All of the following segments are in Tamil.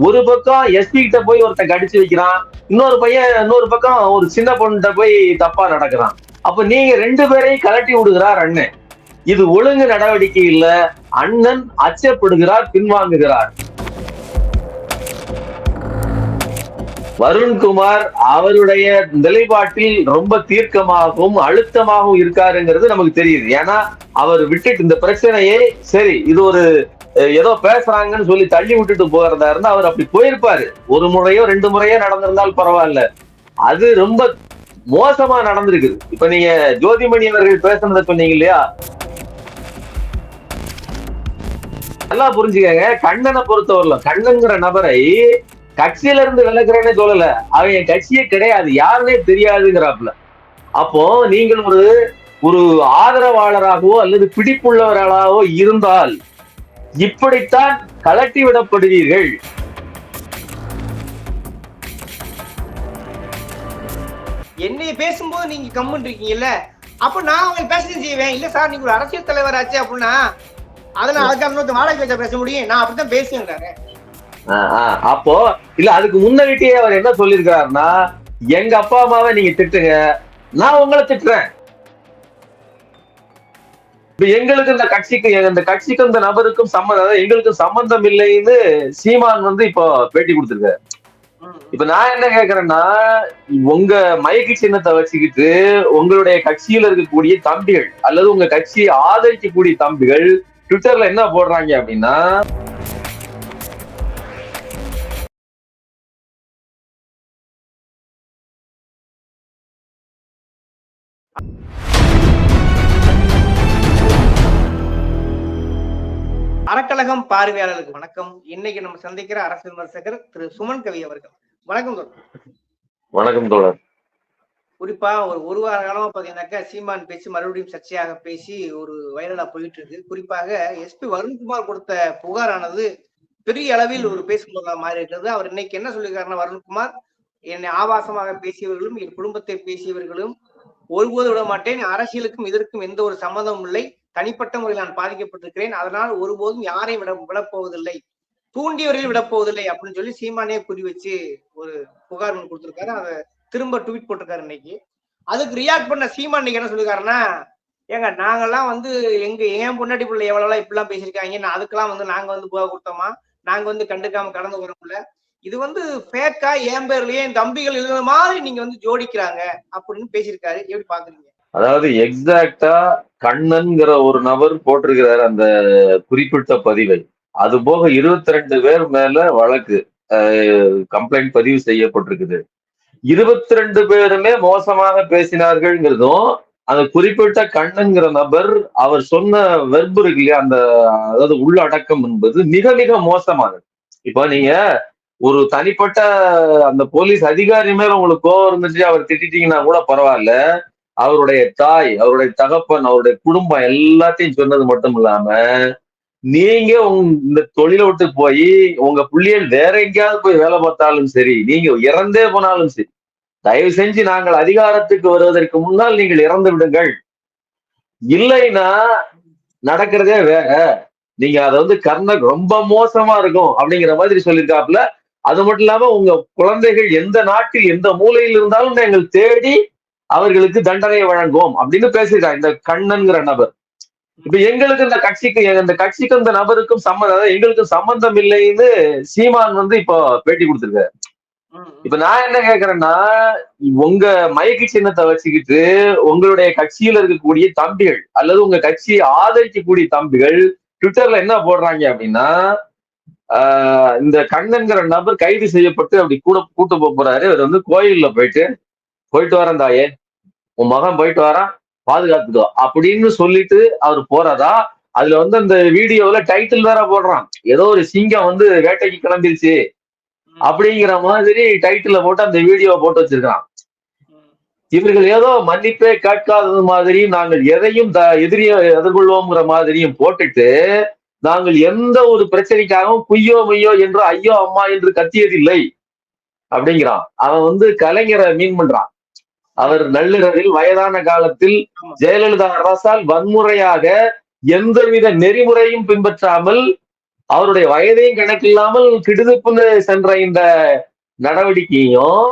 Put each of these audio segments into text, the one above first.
ஒரு பக்கம் எஸ்பி கிட்ட போய் ஒருத்தன் கடிச்சு வைக்கிறான் இன்னொரு பையன் இன்னொரு பக்கம் ஒரு சின்ன பொண்ணுகிட்ட போய் தப்பா நடக்கிறான். அப்ப நீங்க ரெண்டு பேரையும் கலட்டி விடுகிறார் அண்ணன். இது ஒழுங்கு நடவடிக்கை இல்ல அண்ணன் அச்சப்படுகிறார் பின்வாங்குகிறார். வருண்குமார் அவருடைய நிலைப்பாட்டில் ரொம்ப தீர்க்கமாகவும் அழுத்தமாகவும் இருக்காருங்கிறது நமக்கு தெரியுது. ஏன்னா அவர் விட்டுட்டு இந்த பிரச்சனையே சரி இது ஒரு ஏதோ பேசுறாங்கன்னு சொல்லி தள்ளி விட்டுட்டு போகிறதா இருந்தா அவர் அப்படி போயிருப்பாரு. ஒரு முறையோ ரெண்டு முறையோ நடந்திருந்தால் பரவாயில்ல. அது ரொம்ப மோசமா நடந்திருக்குது. இப்ப நீங்க ஜோதிமணி அவர்கள் பேசுனதை சொன்னீங்க இல்லையா? நல்லா புரிஞ்சுக்கங்க. கண்ணனை பொறுத்தவரையிலும் கண்ணன்கிற நபரை கட்சியில இருந்து விளக்குறேன்னு சொல்லல. அவன் என் கட்சியே கிடையாது. யாருன்னே தெரியாதுங்கிறாப்புல. அப்போ நீங்கள் ஒரு ஒரு ஆதரவாளராகவோ அல்லது பிடிப்புள்ளவர்களாகவோ இருந்தால் இப்படித்தான் கலட்டி விடப்படுவீர்கள் என்னைய பேசும்போது நீங்க கம்முன்னு இருக்கீங்கல்ல அப்ப நான் அவங்க பேசணும் செய்வேன். இல்ல சார் நீங்க ஒரு அரசியல் தலைவர் ஆச்சு அப்படின்னா அதனால அதுக்கு இன்னொருத்த வாடகை வச்சா பேச முடியும். நான் அப்படித்தான் ஆஹ் அப்போ இல்ல அதுக்கு முன்னாடியே அவர் என்ன சொல்லியிருக்காருன்னா எங்க அப்பா அம்மாவை நீங்க திட்டுங்க. நான் உங்களை திட்டுறேன். எங்களுக்கு இந்த கட்சிக்கு இந்த கட்சிக்கும் இந்த நபருக்கும் சம்மந்தம் எங்களுக்கு சம்பந்தம் இல்லைன்னு சீமான் வந்து இப்போ பேட்டி கொடுத்துருக்க இப்ப நான் என்ன கேக்குறேன்னா உங்க மைக்கு சின்னத்தை வச்சுக்கிட்டு உங்களுடைய கட்சியில இருக்கக்கூடிய தம்பிகள் அல்லது உங்க கட்சியை ஆதரிக்கக்கூடிய தம்பிகள் ட்விட்டர்ல என்ன போடுறாங்க அப்படின்னா அறக்கழகம் பார்வையாளர்களுக்கு வணக்கம். இன்னைக்கு நம்ம சந்திக்கிற அரசு விமர்சகர் திரு சுமன் கவி அவர்கள். வணக்கம் தோழர். வணக்கம் தோழர். குறிப்பா ஒரு ஒரு வார காலமா பாத்தீங்கன்னாக்கா சீமான் பேசி மறுபடியும் சர்ச்சையாக பேசி ஒரு வைரலா போயிட்டு இருக்கு. குறிப்பாக எஸ்பி வருண்குமார் கொடுத்த புகாரானது பெரிய அளவில் ஒரு பேசும் பொருளா மாறி இருக்கிறது. அவர் இன்னைக்கு என்ன சொல்லியிருக்காருன்னா வருண்குமார் என்னை ஆபாசமாக பேசியவர்களும் என் குடும்பத்தை பேசியவர்களும் ஒருபோது விட மாட்டேன் அரசியலுக்கும் இதற்கும் எந்த ஒரு சம்மந்தமும் இல்லை. தனிப்பட்ட முறையில் நான் பாதிக்கப்பட்டிருக்கிறேன். அதனால் ஒருபோதும் யாரையும் விட விடப்போவதில்லை. தூண்டியவரையும் விடப்போவதில்லை அப்படின்னு சொல்லி சீமானே குறி வச்சு ஒரு புகார் ஒன்று கொடுத்துருக்காரு. அதை திரும்ப ட்வீட் போட்டிருக்காரு இன்னைக்கு. அதுக்கு ரியாக்ட் பண்ண சீமான் இன்னைக்கு என்ன சொல்லிருக்காருன்னா ஏங்க நாங்கெல்லாம் வந்து எங்க ஏன் பொண்டாட்டி பிள்ளை எவ்வளவு இப்படிலாம் பேசியிருக்காங்க நான் அதுக்கெல்லாம் வந்து நாங்க வந்து புகா கொடுத்தோமா? நாங்க வந்து கண்டுக்காம கடந்து வரோம்ல இது வந்து ஃபேக்கா என் பேர்லயே என் தம்பிகள் எழுதுன மாதிரி நீங்க வந்து ஜோடிக்கிறாங்க அப்படின்னு பேசியிருக்காரு. எப்படி பாக்குறீங்க? அதாவது எக்ஸாக்டா கண்ணன்கிற ஒரு நபர் போட்டிருக்கிறார் அந்த குறிப்பிட்ட பதிவை. அது போக இருபத்தி ரெண்டு பேர் மேல வழக்கு கம்ப்ளைண்ட் பதிவு செய்யப்பட்டிருக்குது. இருபத்தி ரெண்டு பேருமே மோசமாக பேசினார்கள்ங்கிறதும் அந்த குறிப்பிட்ட கண்ணன்கிற நபர் அவர் சொன்ன வெர்பு இருக்கு இல்லையா அந்த அதாவது உள்ளடக்கம் என்பது மிக மிக மோசமானது. இப்போ நீங்க ஒரு தனிப்பட்ட அந்த போலீஸ் அதிகாரி மேல உங்களுக்கு கோவம் இருந்துச்சு அவர் திட்டிட்டீங்கன்னா கூட பரவாயில்ல. அவருடைய தாய் அவருடைய தகப்பன் அவருடைய குடும்பம் எல்லாத்தையும் சொன்னது மட்டும் இல்லாம நீங்க உங்க இந்த தொழிலை விட்டு போய் உங்க பிள்ளைகள் வேற எங்கேயாவது போய் வேலை பார்த்தாலும் சரி நீங்க இறந்தே போனாலும் சரி தயவு செஞ்சு நாங்கள் அதிகாரத்துக்கு வருவதற்கு முன்னால் நீங்கள் இறந்து விடுங்கள். இல்லைன்னா நடக்கிறதே வேற. நீங்க அதை வந்து கர்ண ரொம்ப மோசமா இருக்கும் அப்படிங்கிற மாதிரி சொல்லியிருக்காப்புல. அது மட்டும் இல்லாம உங்க குழந்தைகள் எந்த நாட்டில் எந்த மூலையில் இருந்தாலும் நாங்கள் தேடி அவர்களுக்கு தண்டனை வழங்குவோம் அப்படின்னு பேசியிருக்காங்க இந்த கண்ணன்கிற நபர். இப்ப எங்களுக்கு இந்த கட்சிக்கு இந்த கட்சிக்கும் இந்த நபருக்கும் சம்மந்தம் எங்களுக்கு சம்பந்தம் இல்லைன்னு சீமான் வந்து இப்போ பேட்டி கொடுத்திருக்காரு. இப்ப நான் என்ன கேக்குறேன்னா உங்க மயக்கு சின்னத்தை வச்சுக்கிட்டு உங்களுடைய கட்சியில இருக்கக்கூடிய தம்பிகள் அல்லது உங்க கட்சியை ஆதரிக்கக்கூடிய தம்பிகள் ட்விட்டர்ல என்ன போடுறாங்க அப்படின்னா ஆஹ் இந்த கண்ணன்கிற நபர் கைது செய்யப்பட்டு அப்படி கூட கூட்டு போறாரு. அவர் வந்து கோயில்ல போயிட்டு போயிட்டு வரேன் தாயே. உன் மகன் போயிட்டு வரான் பாதுகாத்துக்கோ. அப்படின்னு சொல்லிட்டு அவர் போறதா அதுல வந்து அந்த வீடியோல டைட்டில் வேற போடுறான். ஏதோ ஒரு சிங்கம் வந்து வேட்டைக்கு கிளம்பிருச்சு. அப்படிங்கிற மாதிரி டைட்டில போட்டு அந்த வீடியோ போட்டு வச்சிருக்கான் இவர்கள் ஏதோ மன்னிப்பே கேட்காதது மாதிரியும் நாங்கள் எதையும் த- எதிரிய எதிர்கொள்வோங்கிற மாதிரியும் போட்டுட்டு நாங்கள் எந்த ஒரு பிரச்சனைக்காகவும் குய்யோ மையோ என்று ஐயோ அம்மா என்று கத்தியதில்லை. அப்படிங்கிறான். அவன் வந்து கலைஞரை மீன் பண்றான். அவர் நள்ளிரவில் வயதான காலத்தில் ஜெயலலிதா அரசால் வன்முறையாக எந்தவித நெறிமுறையும் பின்பற்றாமல் அவருடைய வயதையும் கணக்கில்லாமல் கிடுதுப்புன்னு சென்ற இந்த நடவடிக்கையும்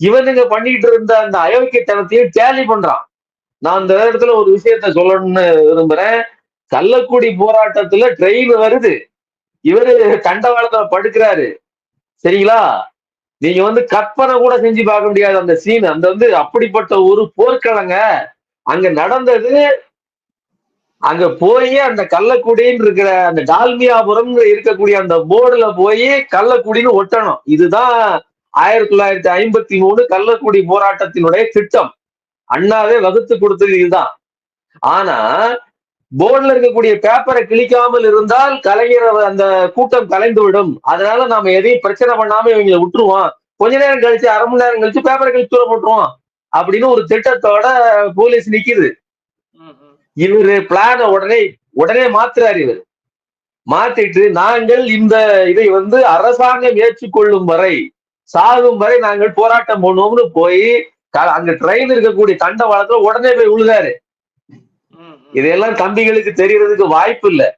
இவனுங்க பண்ணிட்டு இருந்த அந்த அயோக்கியத்தனத்தையும் டேலி பண்றான். நான் இந்த இடத்துல ஒரு விஷயத்த சொல்லணும்னு விரும்புறேன். கள்ளக்குடி போராட்டத்துல ட்ரெயின் வருது. இவரு தண்டவாளத்துல படுக்கிறாரு. சரிங்களா? நீங்க வந்து கற்பனை கூட செஞ்சு பார்க்க முடியாது. அந்த சீன் அந்த வந்து அப்படிப்பட்ட ஒரு போர்க்களங்க. அங்க நடந்தது அங்க போய் அந்த கள்ளக்குடின்னு இருக்கிற அந்த டால்மியாபுரம் இருக்கக்கூடிய அந்த போர்டுல போய் கள்ளக்குடின்னு ஒட்டணும். இதுதான் ஆயிரத்தி தொள்ளாயிரத்தி ஐம்பத்தி மூணு கள்ளக்குடி போராட்டத்தினுடைய திட்டம். அண்ணாவே வகுத்து கொடுத்தது இதுதான். ஆனா போர்டுல இருக்கக்கூடிய பேப்பரை கிழிக்காமல் இருந்தால் கலைஞர் அந்த கூட்டம் கலைந்து விடும் அதனால நாம எதையும் பிரச்சனை பண்ணாம இவங்களை விட்டுருவோம். கொஞ்ச நேரம் கழிச்சு அரை மணி நேரம் கழிச்சு பேப்பரை கழிச்சு தூர போட்டுருவோம். அப்படின்னு ஒரு திட்டத்தோட போலீஸ் நிக்குது. இவரு பிளான உடனே உடனே மாத்துறாரு இவர். மாத்திட்டு நாங்கள் இந்த இதை வந்து அரசாங்கம் ஏற்றுக்கொள்ளும் வரை சாகும் வரை நாங்கள் போராட்டம் பண்ணுவோம்னு போய் க- அங்க ட்ரெயின் இருக்கக்கூடிய தண்டவாளத்துல உடனே போய் விழுகாரு இதையெல்லாம் தம்பிகளுக்கு தெரியறதுக்கு வாய்ப்பு இல்லை.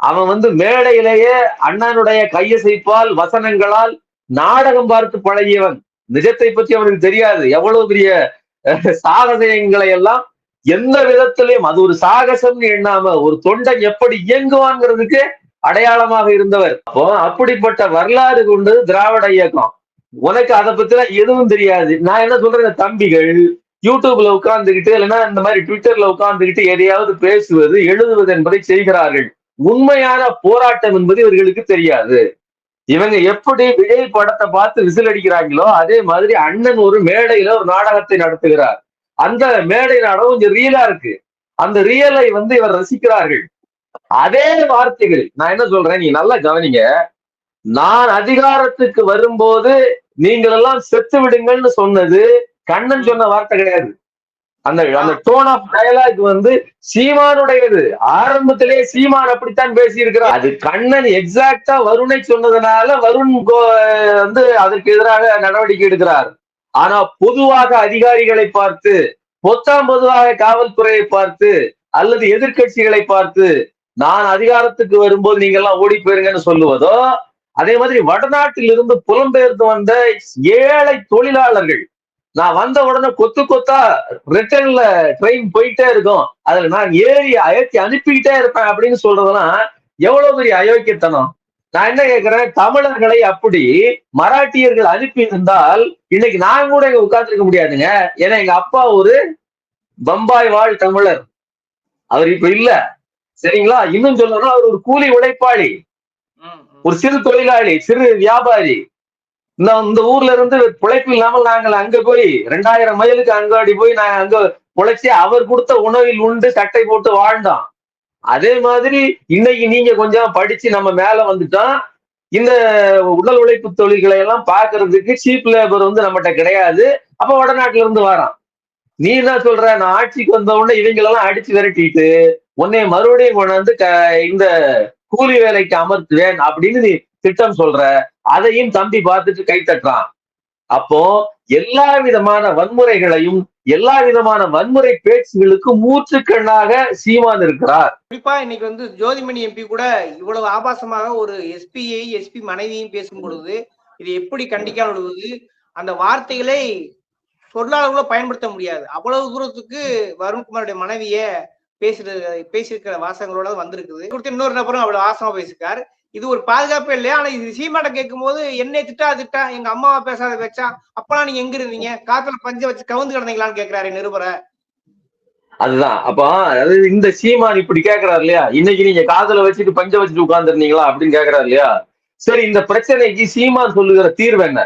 அவன் வந்து மேடையிலேயே அண்ணனுடைய கையசைப்பால் வசனங்களால் நாடகம் பார்த்து பழகியவன். நிஜத்தை பற்றி அவனுக்கு தெரியாது. எவ்வளவு பெரிய சாகசங்களை எல்லாம் எந்த விதத்திலையும் அது ஒரு சாகசம்னு எண்ணாம ஒரு தொண்டன் எப்படி இயங்குவாங்கிறதுக்கு அடையாளமாக இருந்தவர். அப்போ அப்படிப்பட்ட வரலாறு கொண்டது திராவிட இயக்கம். உனக்கு அதை பத்திலாம் எதுவும் தெரியாது. நான் என்ன சொல்றேன்? தம்பிகள் யூடியூப்ல உட்கார்ந்துகிட்டு இல்லைன்னா இந்த மாதிரி ட்விட்டர்ல உட்கார்ந்துகிட்டு எதையாவது பேசுவது எழுதுவது என்பதை செய்கிறார்கள். உண்மையான போராட்டம் என்பது இவர்களுக்கு தெரியாது. இவங்க எப்படி விஜய் படத்தை பார்த்து விசில் அடிக்கிறாங்களோ அதே மாதிரி அண்ணன் ஒரு மேடையில ஒரு நாடகத்தை நடத்துகிறார். அந்த மேடை நாடகம் கொஞ்சம் ரியலா இருக்கு. அந்த ரியலை வந்து இவர் ரசிக்கிறார்கள். அதே வார்த்தைகள் நான் என்ன சொல்றேன் நீ நல்லா கவனிங்க. நான் அதிகாரத்துக்கு வரும்போது நீங்கள் எல்லாம் செத்து விடுங்கள்னு சொன்னது கண்ணன் சொன்ன வார்த்தை கிடையாது. அந்த அந்த டோன் ஆஃப் டயலாக் வந்து சீமானுடையது. ஆரம்பத்திலே சீமான் அப்படித்தான் பேசி இருக்கிறார் அது கண்ணன் எக்ஸாக்டா வருணை சொன்னதுனால வருண் கோ- வந்து அதற்கு எதிராக நடவடிக்கை எடுக்கிறார். ஆனா பொதுவாக அதிகாரிகளை பார்த்து பொத்தாம் பொதுவாக காவல்துறையை பார்த்து அல்லது எதிர்க்கட்சிகளை பார்த்து நான் அதிகாரத்துக்கு வரும்போது நீங்க எல்லாம் ஓடி போயிருங்கன்னு சொல்லுவதோ அதே மாதிரி வடநாட்டில் இருந்து புலம்பெயர்ந்து வந்த ஏழை தொழிலாளர்கள் நான் வந்த உடனே கொத்து கொத்தா ரிட்டர்ன்ல ட்ரெயின் போயிட்டே இருக்கும். அதுல நான் ஏறி அயற்றி அனுப்பிக்கிட்டே இருப்பேன் அப்படின்னு சொல்றதெல்லாம் எவ்வளவு பெரிய அயோக்கியத்தனம்? நான் என்ன கேட்கிறேன்? தமிழர்களை அப்படி மராட்டியர்கள் அனுப்பி இருந்தால் இன்னைக்கு நான் கூட இங்க உட்கார்ந்துருக்க முடியாதுங்க. ஏன்னா எங்க அப்பா ஒரு பம்பாய் வாழ் தமிழர். அவர் இப்ப இல்ல. சரிங்களா? இன்னும் சொல்லணும் அவர் ஒரு கூலி உழைப்பாளி. ஒரு சிறு தொழிலாளி சிறு வியாபாரி. இந்த இந்த ஊர்ல இருந்து பிழைப்பு இல்லாமல் நாங்கள் அங்க போய் ரெண்டாயிரம் மைலுக்கு அங்காடி போய் நாங்க அங்க பிழைச்சி அவர் கொடுத்த உணவில் உண்டு சட்டை போட்டு வாழ்ந்தோம். அதே மாதிரி இன்னைக்கு நீங்க கொஞ்சம் படிச்சு நம்ம மேல வந்துட்டோம் இந்த உடல் உழைப்பு தொழில்களை எல்லாம் பாக்குறதுக்கு சீப் லேபர் வந்து நம்மகிட்ட கிடையாது. அப்ப வடநாட்டுல இருந்து வரான். நீ என்ன சொல்ற? நான் ஆட்சிக்கு வந்த உடனே இவங்களெல்லாம் அடிச்சு விரட்டிட்டு உன்னை மறுபடியும் கொண்டாந்து க- இந்த கூலி வேலைக்கு அமர்த்துவேன் அப்படின்னு நீ திட்டம் சொல்ற. அதையும் தம்பி பார்த்துட்டு கை தட்டுறான். அப்போ எல்லா விதமான வன்முறைகளையும் எல்லா விதமான வன்முறை பேச்சுகளுக்கு மூச்சுக்கண்ணாக சீமான் இருக்கிறார். குறிப்பா இன்னைக்கு வந்து ஜோதிமணி எம்பி கூட இவ்வளவு ஆபாசமாக ஒரு எஸ்பியை எஸ்பி மனைவியும் பேசும் பொழுது இது எப்படி கண்டிக்காம விடுவது? அந்த வார்த்தைகளை சொல்லாளர் பயன்படுத்த முடியாது. அவ்வளவு தூரத்துக்கு வருண்குமாருடைய மனைவிய பேசுறது பேசியிருக்கிற வாசகங்களோட வந்திருக்குது. கொடுத்து இன்னொரு நபரும் அவ்வளவு ஆசமா பேசியிருக்காரு. இது ஒரு பாதுகாப்பே இல்லையா? ஆனா இது சீமாட்ட கேட்கும் போது என்னை திட்டா திட்டா எங்க அம்மாவை பேசாத வச்சா அப்பெல்லாம் நீங்க எங்க இருந்தீங்க? காத்துல பஞ்ச வச்சு கவுந்து கிடந்தீங்களான்னு கேக்குறாரு நிருபரை. அதுதான். அப்ப அதாவது இந்த சீமான் இப்படி கேக்குறாரு இல்லையா? இன்னைக்கு நீங்க காதல வச்சுட்டு பஞ்ச வச்சுட்டு உட்கார்ந்துருந்தீங்களா? அப்படின்னு கேக்குறாரு இல்லையா? சரி இந்த பிரச்சனைக்கு சீமான் சொல்லுகிற தீர்வு என்ன?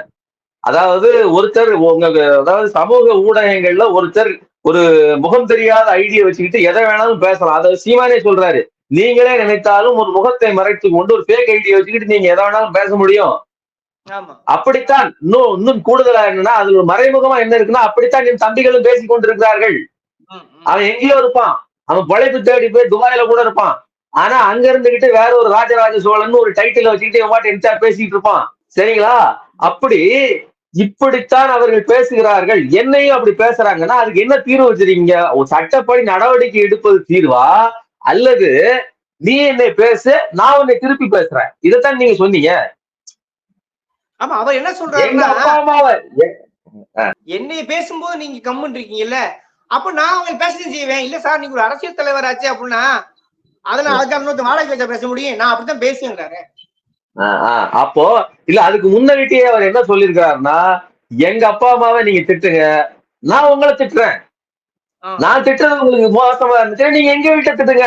அதாவது ஒருத்தர் உங்க அதாவது சமூக ஊடகங்கள்ல ஒருத்தர் ஒரு முகம் தெரியாத ஐடியா வச்சுக்கிட்டு எதை வேணாலும் பேசலாம். அதாவது சீமானே சொல்றாரு நீங்களே நினைத்தாலும் ஒரு முகத்தை மறைத்து கொண்டு ஒரு ஃபேக் ஐடியா வச்சுக்கிட்டு நீங்க எதை வேணாலும் பேச முடியும். அப்படித்தான் இன்னும் இன்னும் கூடுதலா என்னன்னா அதுல ஒரு மறைமுகமா என்ன இருக்குன்னா அப்படித்தான் என் தம்பிகளும் பேசிக் கொண்டிருக்கிறார்கள். அவன் எங்கேயோ இருப்பான். அவன் பிழைப்பு தேடி போய் துபாயில கூட இருப்பான். ஆனா அங்க இருந்துகிட்டு வேற ஒரு ராஜராஜ சோழன் ஒரு டைட்டில் வச்சுக்கிட்டு பாட்டு என்கிட்ட பேசிட்டு இருப்பான். சரிங்களா? அப்படி இப்படித்தான் அவர்கள் பேசுகிறார்கள். என்னையும் அப்படி பேசுறாங்கன்னா அதுக்கு என்ன தீர்வு வச்சிருக்கீங்க? சட்டப்படி நடவடிக்கை எடுப்பது தீர்வா? அல்லது நீ என்னை பேசு நான் உன்னை திருப்பி பேசுறேன். இதைத்தான் நீங்க சொன்னீங்க. ஆமா அவர் என்ன எங்க சொல்றாருன்னா அப்பா அம்மாவை எ- என்னைய பேசும்போது நீங்க கம்முன்னு இருக்கீங்கல்ல அப்ப நான் அவங்க பேசணும் செய்வேன். இல்ல சார் நீங்க ஒரு அரசியல் தலைவர் ஆச்சு அப்படின்னா அதெல்லாம் அதுக்காக இன்னொருத்த வாடகை வச்சா பேச முடியும். நான் அப்படித்தான் பேசுங்கிறாரு அப்போ இல்ல அதுக்கு முன்னாடியே அவர் என்ன சொல்லியிருக்கிறாருன்னா எங்க அப்பா அம்மாவை நீங்க திட்டுங்க நான் உங்களை திட்டுறேன். நான் திட்டுறது உங்களுக்கு மோசமா இருந்துச்சு. நீங்க எங்க வீட்டை திட்டுங்க?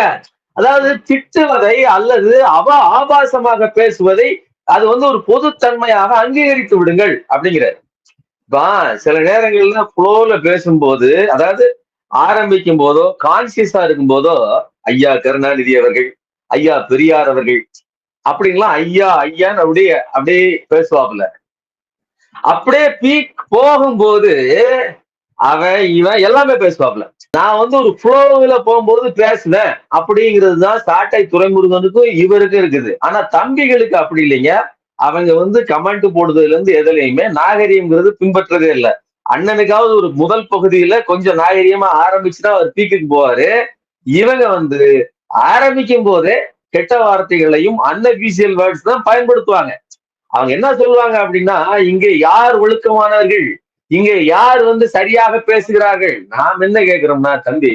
அதாவது திட்டுவதை அல்லது அவ ஆபாசமாக பேசுவதை அது வந்து ஒரு பொதுத்தன்மையாக அங்கீகரித்து விடுங்கள் அப்படிங்கிறார். வா சில நேரங்கள்ல ஃப்ளோல பேசும்போது அதாவது ஆரம்பிக்கும் போதோ கான்சியஸா இருக்கும் போதோ ஐயா கருணாநிதி அவர்கள் ஐயா பெரியார் அவர்கள் அப்படின்லாம் ஐயா ஐயான்னு அப்படியே அப்படியே பேசுவாப்புல. அப்படியே பீக் போகும்போது அவன் இவன் எல்லாமே பேசுவாப்புல நான் வந்து ஒரு ஃப்ளோவில் போகும்போது பேசுவேன். அப்படிங்கிறது தான் சாட்டை துறைமுருகனுக்கும் இவருக்கும் இருக்குது. ஆனா தம்பிகளுக்கு அப்படி இல்லைங்க. அவங்க வந்து கமெண்ட் போடுறதுல இருந்து எதுலையுமே நாகரீகம்ங்கிறது பின்பற்றதே இல்லை. அண்ணனுக்காவது ஒரு முதல் பகுதியில கொஞ்சம் நாகரீகமா ஆரம்பிச்சுதான் அவர் பீக்குக்கு போவாரு. இவங்க வந்து ஆரம்பிக்கும் போதே கெட்ட வார்த்தைகளையும் அன்அபிஷியல் வேர்ட்ஸ் தான் பயன்படுத்துவாங்க. அவங்க என்ன சொல்லுவாங்க அப்படின்னா இங்க யார் ஒழுக்கமானவர்கள்? இங்க யார் வந்து சரியாக பேசுகிறார்கள்? நாம் என்ன கேக்குறோம்னா தம்பி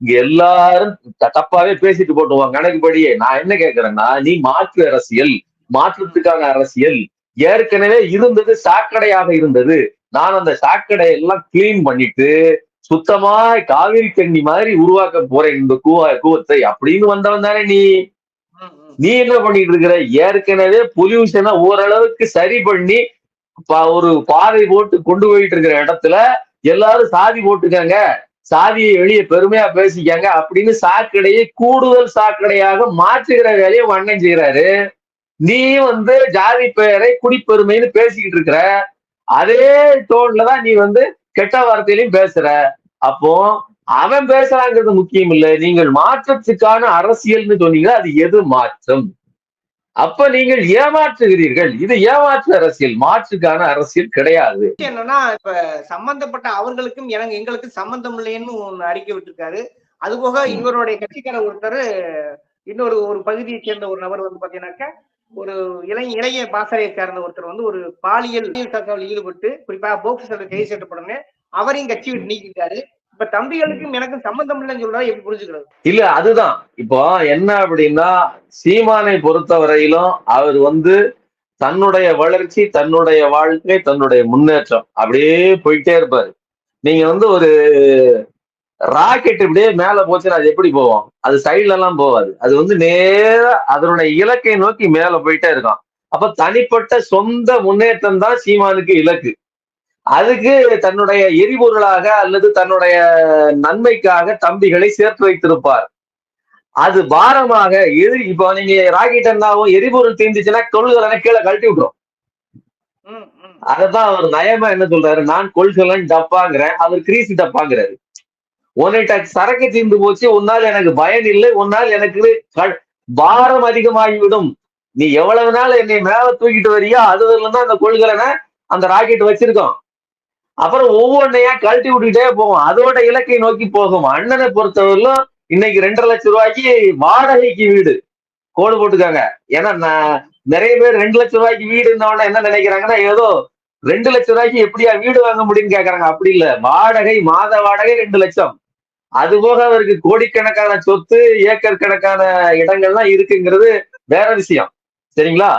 இங்க எல்லாரும் தப்பாவே பேசிட்டு போட்டுவாங்க. கணக்குப்படியே நான் என்ன கேக்குறேன்னா நீ மாற்று அரசியல் மாற்றத்துக்கான அரசியல் ஏற்கனவே இருந்தது சாக்கடையாக இருந்தது. நான் அந்த சாக்கடை எல்லாம் கிளீன் பண்ணிட்டு சுத்தமா காவிரி தண்ணி மாதிரி உருவாக்க போறேன் இந்த கூவ கூவத்தை அப்படின்னு வந்தவன் தானே நீ. நீ என்ன பண்ணிட்டு இருக்கிற? ஏற்கனவே பொல்யூஷனை ஓரளவுக்கு சரி பண்ணி ஒரு பாதை போட்டு கொண்டு போயிட்டு இருக்கிற இடத்துல எல்லாரும் சாதி போட்டுக்காங்க. சாதியை வெளியே பெருமையா பேசிக்காங்க அப்படின்னு சாக்கடையை கூடுதல் சாக்கடையாக மாற்றுகிற வேலையை வண்ணம் செய்யறாரு நீ வந்து ஜாதி பெயரை குடிப்பெருமைன்னு பேசிக்கிட்டு இருக்கிற அதே டோன்ல தான் நீ வந்து கெட்ட வார்த்தையிலையும் பேசுற. அப்போ அவன் பேசுறாங்கிறது முக்கியம் இல்ல. நீங்கள் மாற்றத்துக்கான அரசியல்னு சொன்னீங்கன்னா அது எது மாற்றம்? அப்ப நீங்கள் ஏமாற்றுகிறீர்கள். இது ஏமாற்று அரசியல் மாற்றுக்கான அரசியல் கிடையாது. என்னன்னா இப்ப சம்பந்தப்பட்ட அவர்களுக்கும் எனக்கு எங்களுக்கும் சம்பந்தம் இல்லைன்னு ஒண்ணு அறிக்கை விட்டுருக்காரு. அது போக இவருடைய கட்சிக்கார ஒருத்தர் இன்னொரு ஒரு பகுதியை சேர்ந்த ஒரு நபர் வந்து பாத்தீங்கன்னாக்கா ஒரு இளைய இளைய பாசறையை சார்ந்த ஒருத்தர் வந்து ஒரு பாலியல் தகவல் ஈடுபட்டு குறிப்பா போக்ஸ் கைது செய்யப்படனே அவரையும் கட்சி விட்டு நீக்கிட்டாரு. இப்ப தம்பிகளுக்கும் எனக்கும் சம்பந்தம் இல்லைன்னு சொல்றா எப்படி புரிஞ்சுக்கிறது? இல்ல அதுதான். இப்போ என்ன அப்படின்னா சீமானை பொறுத்த வரையிலும் அவர் வந்து தன்னுடைய வளர்ச்சி தன்னுடைய வாழ்க்கை தன்னுடைய முன்னேற்றம் அப்படியே போயிட்டே இருப்பாரு. நீங்க வந்து ஒரு ராக்கெட் இப்படியே மேல போச்சுன்னா அது எப்படி போவோம்? அது சைட்ல எல்லாம் போகாது அது வந்து நேரா அதனுடைய இலக்கை நோக்கி மேல போயிட்டே இருக்கும். அப்ப தனிப்பட்ட சொந்த முன்னேற்றம் தான் சீமானுக்கு இலக்கு. அதுக்கு தன்னுடைய எரிபொருளாக அல்லது தன்னுடைய நன்மைக்காக தம்பிகளை சேர்த்து வைத்திருப்பார். அது பாரமாக எது இப்போ நீங்க ராக்கெட் என்னாவும் எரிபொருள் தீர்ந்துச்சுன்னா கொள்கலனை கீழே கழட்டி விட்டுரும். அததான் அவர் நயமா என்ன சொல்றாரு? நான் கொள்கலன் டப்பாங்கிறேன் அவர் கிரீசி டப்பாங்கிறாரு உன்னிட்ட சரக்கு தீர்ந்து போச்சு உன்னால் எனக்கு பயன் இல்லை உன்னால் எனக்கு பாரம் அதிகமாகிவிடும். நீ எவ்வளவு நாள் என்னை மேல தூக்கிட்டு வரியா? அது வரல தான் அந்த கொள்கலனை அந்த ராக்கெட் வச்சிருக்கோம். அப்புறம் ஒவ்வொன்றையா கழட்டி விட்டுக்கிட்டே போகும் அதோட இலக்கை நோக்கி போகும். அண்ணனை பொறுத்தவரையிலும் இன்னைக்கு ரெண்டரை லட்சம் ரூபாய்க்கு வாடகைக்கு வீடு. கோடு போட்டுக்காங்க. ஏன்னா நான் நிறைய பேர் ரெண்டு லட்சம் ரூபாய்க்கு வீடு இருந்தவன என்ன நினைக்கிறாங்கன்னா ஏதோ ரெண்டு லட்சம் ரூபாய்க்கு எப்படியா வீடு வாங்க முடியும்னு கேக்குறாங்க. அப்படி இல்ல. வாடகை மாத வாடகை ரெண்டு லட்சம். அது போக அவருக்கு கோடிக்கணக்கான சொத்து ஏக்கர் கணக்கான இடங்கள்லாம் இருக்குங்கிறது வேற விஷயம். சரிங்களா?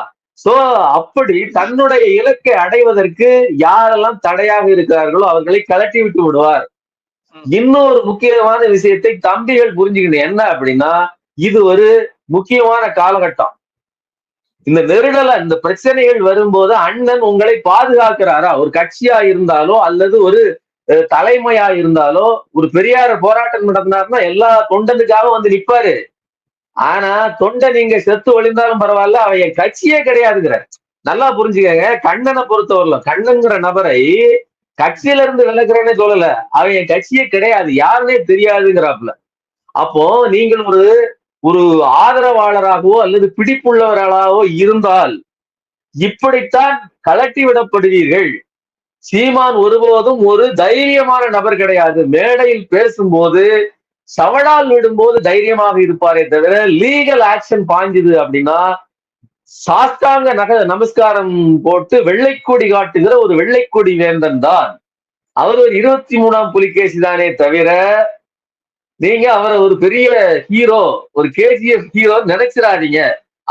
சோ அப்படி தன்னுடைய இலக்கை அடைவதற்கு யாரெல்லாம் தடையாக இருக்கிறார்களோ அவர்களை கலட்டி விட்டு விடுவார். இன்னொரு முக்கியமான விஷயத்தை தம்பிகள் புரிஞ்சுக்கணும். என்ன அப்படின்னா இது ஒரு முக்கியமான காலகட்டம். இந்த நெருடல இந்த பிரச்சனைகள் வரும்போது அண்ணன் உங்களை பாதுகாக்கிறாரா? ஒரு கட்சியா இருந்தாலோ அல்லது ஒரு தலைமையா இருந்தாலோ ஒரு பெரியார போராட்டம் நடத்தினாருன்னா எல்லா தொண்டனுக்காக வந்து நிப்பாரு. ஆனா தொண்டை நீங்க செத்து ஒளிந்தாலும் பரவாயில்ல அவன் என் கட்சியே கிடையாதுங்கிற நல்லா புரிஞ்சுக்கங்க கண்ணனை பொறுத்தவரையிலும் கண்ணன்கிற நபரை கட்சியில இருந்து விளக்குறேன்னு சொல்லல. அவன் என் கட்சியே கிடையாது யாருன்னே தெரியாதுங்கிறாப்புல. அப்போ நீங்கள் ஒரு ஒரு ஆதரவாளராகவோ அல்லது பிடிப்புள்ளவர்களாகவோ இருந்தால் இப்படித்தான் கலட்டி விடப்படுவீர்கள். சீமான் ஒருபோதும் ஒரு தைரியமான நபர் கிடையாது. மேடையில் பேசும்போது சவடால் விடும்போது தைரியமாக இருப்பாரே தவிர லீகல் ஆக்ஷன் பாய்ஞ்சுது அப்படின்னா சாஸ்தாங்க நக நமஸ்காரம் போட்டு வெள்ளைக்கொடி காட்டுகிற ஒரு வெள்ளைக்கொடி வேந்தன் தான். அவர் ஒரு இருபத்தி மூணாம் புலிகேசி தானே தவிர நீங்க அவரை ஒரு பெரிய ஹீரோ ஒரு கேஜிஎஃப் ஹீரோ நினைச்சிடாதீங்க.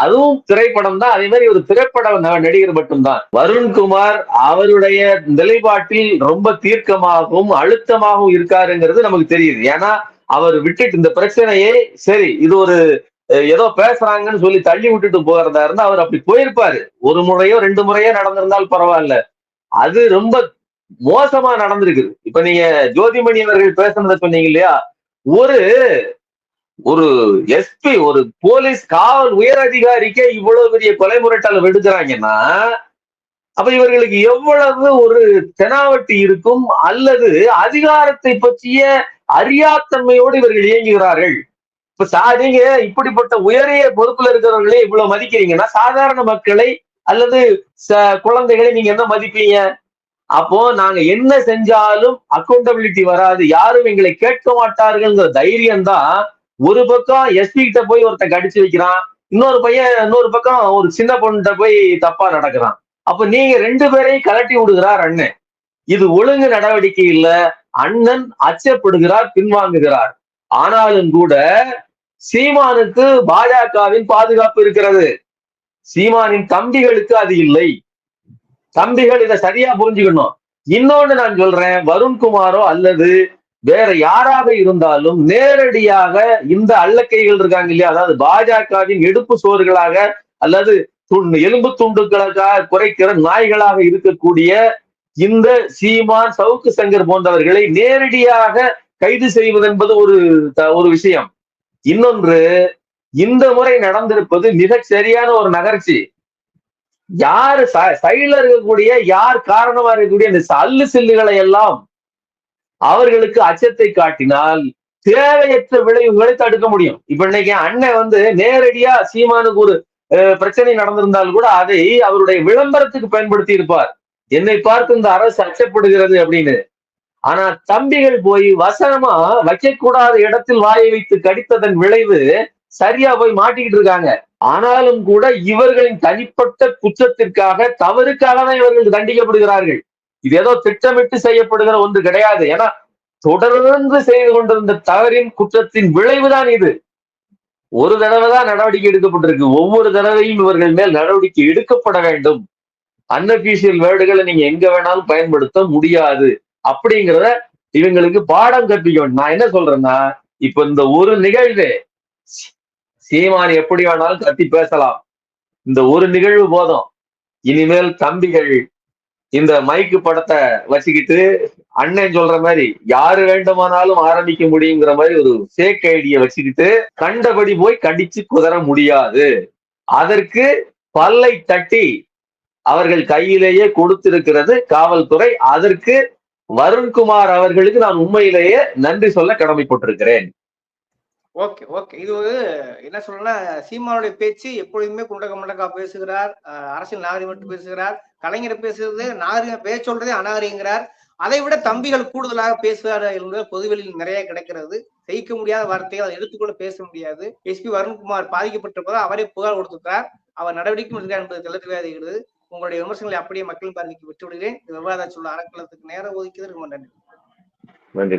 அதுவும் திரைப்படம் தான். அதே மாதிரி ஒரு திரைப்பட நடிகர் மட்டும்தான் வருண்குமார் அவருடைய நிலைப்பாட்டில் ரொம்ப தீர்க்கமாகவும் அழுத்தமாகவும் இருக்காருங்கிறது நமக்கு தெரியுது. ஏன்னா அவர் விட்டுட்டு இந்த பிரச்சனையே சரி இது ஒரு ஏதோ பேசுறாங்கன்னு சொல்லி தள்ளி விட்டுட்டு போகிறதா இருந்தா அவர் அப்படி போயிருப்பாரு. ஒரு முறையோ ரெண்டு முறையோ நடந்திருந்தால் பரவாயில்ல. அது ரொம்ப மோசமா நடந்திருக்குது இப்ப நீங்க ஜோதிமணி அவர்கள் பேசுனதை சொன்னீங்க இல்லையா? ஒரு ஒரு எஸ்பி ஒரு போலீஸ் காவல் உயர் அதிகாரிக்கே இவ்வளவு பெரிய கொலை முரட்டால் விடுக்கிறாங்கன்னா அப்ப இவர்களுக்கு எவ்வளவு ஒரு தெனாவட்டி இருக்கும் அல்லது அதிகாரத்தை பற்றிய அறியாத்தன்மையோடு இவர்கள் இயங்குகிறார்கள். இப்ப சா- நீங்க இப்படிப்பட்ட உயரிய பொறுப்புல இருக்கிறவர்களே இவ்வளவு மதிக்கிறீங்கன்னா சாதாரண மக்களை அல்லது ச- குழந்தைகளை நீங்க என்ன மதிப்பீங்க? அப்போ நாங்க என்ன செஞ்சாலும் அக்கௌண்டபிலிட்டி வராது. யாரும் எங்களை கேட்க மாட்டார்கள்ங்கிற தைரியம் தான் ஒரு பக்கம் எஸ்பி கிட்ட போய் ஒருத்தன் கடிச்சு வைக்கிறான் இன்னொரு பையன் இன்னொரு பக்கம் ஒரு சின்ன பொண்ணுகிட்ட போய் தப்பா நடக்கிறான். அப்ப நீங்க ரெண்டு பேரையும் கலட்டி விடுகிறார் அண்ணன். இது ஒழுங்கு நடவடிக்கை இல்லை. அண்ணன் அச்சப்படுகிறார் பின்வாங்குகிறார். ஆனாலும் கூட சீமானுக்கு பாஜகவின் பாதுகாப்பு இருக்கிறது. சீமானின் தம்பிகளுக்கு அது இல்லை. தம்பிகள் இதை சரியா புரிஞ்சுக்கணும். இன்னொன்னு நான் சொல்றேன் வருண்குமாரோ அல்லது வேற யாராக இருந்தாலும் நேரடியாக இந்த அல்லக்கைகள் இருக்காங்க இல்லையா? அதாவது பாஜகவின் எடுப்பு சோறுகளாக அல்லது எலும்பு துண்டுகளுக்காக குறைக்கிற நாய்களாக இருக்கக்கூடிய இந்த சீமான் சவுக்கு சங்கர் போன்றவர்களை நேரடியாக கைது செய்வது என்பது ஒரு த- ஒரு விஷயம். இன்னொன்று இந்த முறை நடந்திருப்பது மிக சரியான ஒரு நகர்ச்சி. யாரு சைடுல இருக்கக்கூடிய யார் காரணமா இருக்கக்கூடிய இந்த அல்லு சில்லுகளை எல்லாம் அவர்களுக்கு அச்சத்தை காட்டினால் தேவையற்ற விளைவுகளை தடுக்க முடியும். இப்ப இன்னைக்கு அண்ணன் வந்து நேரடியா சீமானுக்கு ஒரு அஹ், பிரச்சனை நடந்திருந்தால் கூட அதை அவருடைய விளம்பரத்துக்கு பயன்படுத்தி இருப்பார். என்னை பார்த்து இந்த அரசு அச்சப்படுகிறது அப்படின்னு. ஆனா தம்பிகள் போய் வசனமா வைக்கக்கூடாத இடத்தில் வாயை வைத்து கடித்ததன் விளைவு சரியா போய் மாட்டிக்கிட்டு இருக்காங்க. ஆனாலும் கூட இவர்களின் தனிப்பட்ட குற்றத்திற்காக தவறுக்காக தான் இவர்கள் தண்டிக்கப்படுகிறார்கள். இது ஏதோ திட்டமிட்டு செய்யப்படுகிற ஒன்று கிடையாது. ஏன்னா தொடர்ந்து செய்து கொண்டிருந்த தவறின் குற்றத்தின் விளைவுதான் இது. ஒரு தடவை தான் நடவடிக்கை எடுக்கப்பட்டிருக்கு. ஒவ்வொரு தடவையும் இவர்கள் மேல் நடவடிக்கை எடுக்கப்பட வேண்டும். அன்அபிஷியல் வேர்டுகளை நீங்க எங்க வேணாலும் பயன்படுத்த முடியாது. அப்படிங்கிறத இவங்களுக்கு பாடம் கற்பிக்கணும். நான் என்ன சொல்றேன்னா இப்ப இந்த ஒரு நிகழ்வு சீமான் எப்படி வேணாலும் கத்தி பேசலாம். இந்த ஒரு நிகழ்வு போதும். இனிமேல் தம்பிகள் இந்த மைக்கு படத்தை வச்சுக்கிட்டு அண்ணன் சொல்ற மாதிரி யாரு வேண்டுமானாலும் ஆரம்பிக்க முடியுங்கிற மாதிரி ஒரு சேக் ஐடிய வச்சுக்கிட்டு கண்டபடி போய் கடிச்சு குதற முடியாது. அதற்கு பல்லை தட்டி அவர்கள் கையிலேயே கொடுத்திருக்கிறது காவல்துறை. அதற்கு வருண்குமார் அவர்களுக்கு நான் உண்மையிலேயே நன்றி சொல்ல கடமைப்பட்டிருக்கிறேன். Okay okay. இது ஒரு என்ன சொல்லணும்னா சீமானுடைய பேச்சு எப்பொழுதுமே குண்டக மண்டக்கா பேசுகிறார். அரசியல் நாகரிகம் பேசுகிறார். கலைஞர் பேசுறது நாகரிகம் பேச சொல்றதே அநாகரிகங்கிறார். அதை விட தம்பிகள் கூடுதலாக பேசுவார் என்பது பொதுவெளியில் நிறைய கிடைக்கிறது. ஜெயிக்க முடியாத வார்த்தையை அதை எடுத்துக்கொள்ள பேச முடியாது. எஸ்பி வருண்குமார் பாதிக்கப்பட்டிருப்பதால் அவரே புகார் கொடுத்திருக்கிறார். அவர் நடவடிக்கை எடுக்கிறார் என்பது தெளிவாக இருக்கிறது உங்களுடைய விமர்சனங்களை அப்படியே மக்கள் பார்வைக்கு விட்டு விடுகிறேன் இந்த விவாத சொல்ல அறக்கலத்துக்கு நேரம் ஒதுக்கியது ரொம்ப நன்றி. நன்றி